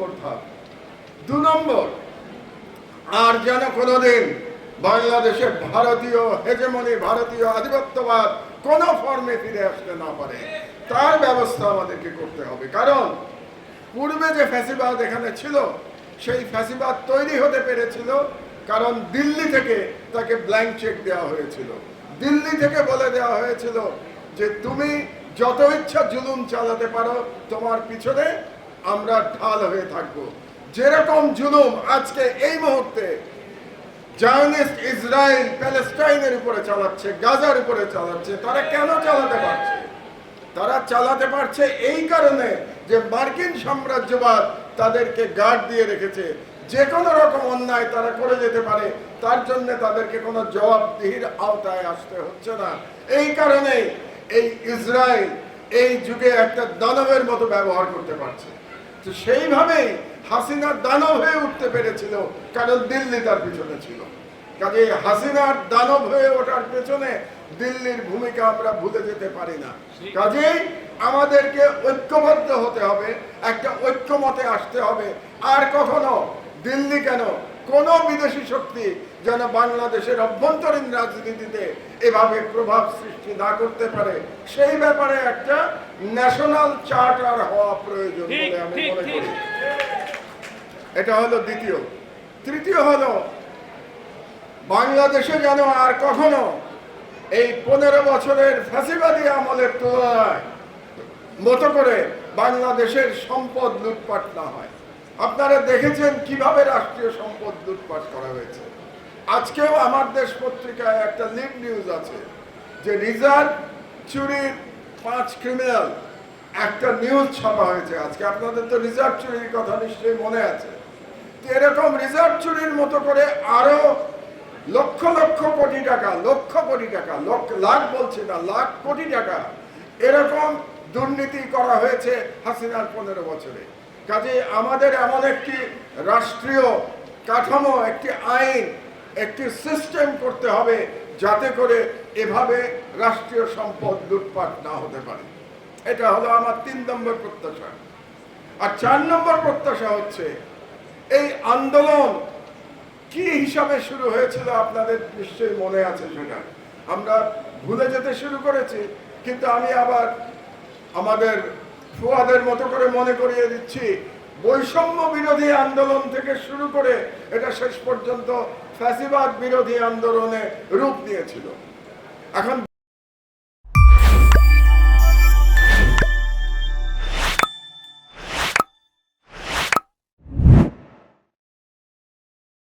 নম্বর ধাপ দু নম্বর, আর যেন কোনোদিন বাংলাদেশে ভারতীয় হেজেমনি, ভারতীয় আধিপত্যবাদ কোনো ফর্মে ফিরে আসতে না পারে। তার ব্যবস্থা আমাদেরকে করতে হবে। কারণ পূর্বে যে ফ্যাসিবাদ এখানে ছিল, সেই ফ্যাসিবাদ তৈরি হতে পেরেছিল কারণ দিল্লি থেকে তাকে ব্ল্যাঙ্ক চেক দেওয়া হয়েছিল। দিল্লি থেকে বলে দেওয়া হয়েছিল যে, তুমি যত ইচ্ছা জুলুম চালাতে পারো, তোমার পিছনে আমরা ঢাল হয়ে থাকব। যেরকম জুলুম আজকে এই মুহূর্তে জায়নিস্ট ইসরায়েল প্যালেস্টাইনের উপরে চালাচ্ছে, গাজার উপরে চালাচ্ছে, তারা কেন চালাতে পারছে? তারা চালাতে পারছে এই কারণে যে মার্কিন সাম্রাজ্যবাদ তাদেরকে গার্ড দিয়ে রেখেছে। যে কোনো রকম অন্যায় তারা করে যেতে পারে, তার জন্য তাদেরকে কোনো জবাবদিহির আওতায় আসতে হচ্ছে না। এই কারণে এই ইসরায়েল এই যুগে একটা দানবের মতো ব্যবহার করতে পারছে। তো সেইভাবেই হাসিনা দানব হয়ে উঠতে পেরেছিল, কারণ দিল্লি তার পিছনে ছিল। কাজে হাসিনার দানব হয়ে ওঠার পেছনে দিল্লির ভূমিকা আমরা ভুলে যেতে পারি না। কাজেই আমাদেরকে ঐক্যবদ্ধ হতে হবে, একটা ঐক্যমতে আসতে হবে। আর কখনো দিল্লি কেন কোন বিদেশি শক্তি যেন বাংলাদেশের অভ্যন্তরীণ রাজনীতিতে এভাবে প্রভাব সৃষ্টি না করতে পারে। সেই ব্যাপারে একটা ন্যাশনাল চার্টার হওয়া প্রয়োজন বলে আমি মনে করি। এটা হলো দ্বিতীয়। তৃতীয় হলো বাংলাদেশে যেন আর কখনো এই পনেরো বছরের ফ্যাসিবাদী আমলের তুলনায় মতো করে বাংলাদেশের সম্পদ লুটপাট না হয়। আপনারা দেখেছেন কীভাবে রাষ্ট্রীয় সম্পদ লুটপাট করা হয়েছে। আজকেও আমার দেশ পত্রিকায় একটা লিড নিউজ আছে যে রিজার্ভ চুরির পাঁচ ক্রিমিনাল একটা নিউজ ছাপা হয়েছে আজকে। আপনাদের তো রিজার্ভ চুরির কথা নিশ্চয়ই মনে আছে। এরকম রিজার্ভ চুরির মতো করে আরও লক্ষ লক্ষ কোটি টাকা, লক্ষ কোটি টাকা, লক্ষ লাখ বলছি না, লাখ কোটি টাকা এরকম দুর্নীতি করা হয়েছে হাসিনার পনেরো বছরে। কাজে আমাদের এমন একটি রাষ্ট্রীয় কাঠামো, একটি আইন একটি সিস্টেম করতে হবে যাতে করে এভাবে রাষ্ট্রীয় সম্পদ লুটপাট না হতে পারে। এটা হলো আমার তিন নম্বর প্রত্যাশা। আর চার নম্বর প্রত্যাশা হচ্ছে, এই আন্দোলন কি হিসাবে শুরু হয়েছিল আপনাদের নিশ্চয়ই মনে আছে সেটা। আমরা ভুলে যেতে শুরু করেছি, কিন্তু আমি আবার আমাদের ফুয়াদের মতো করে মনে করিয়ে দিচ্ছি বৈষম্য বিরোধী আন্দোলন থেকে শুরু করে এটা শেষ পর্যন্ত ফ্যাসিবাদ বিরোধী আন্দোলনে রূপ নিয়েছিল। এখন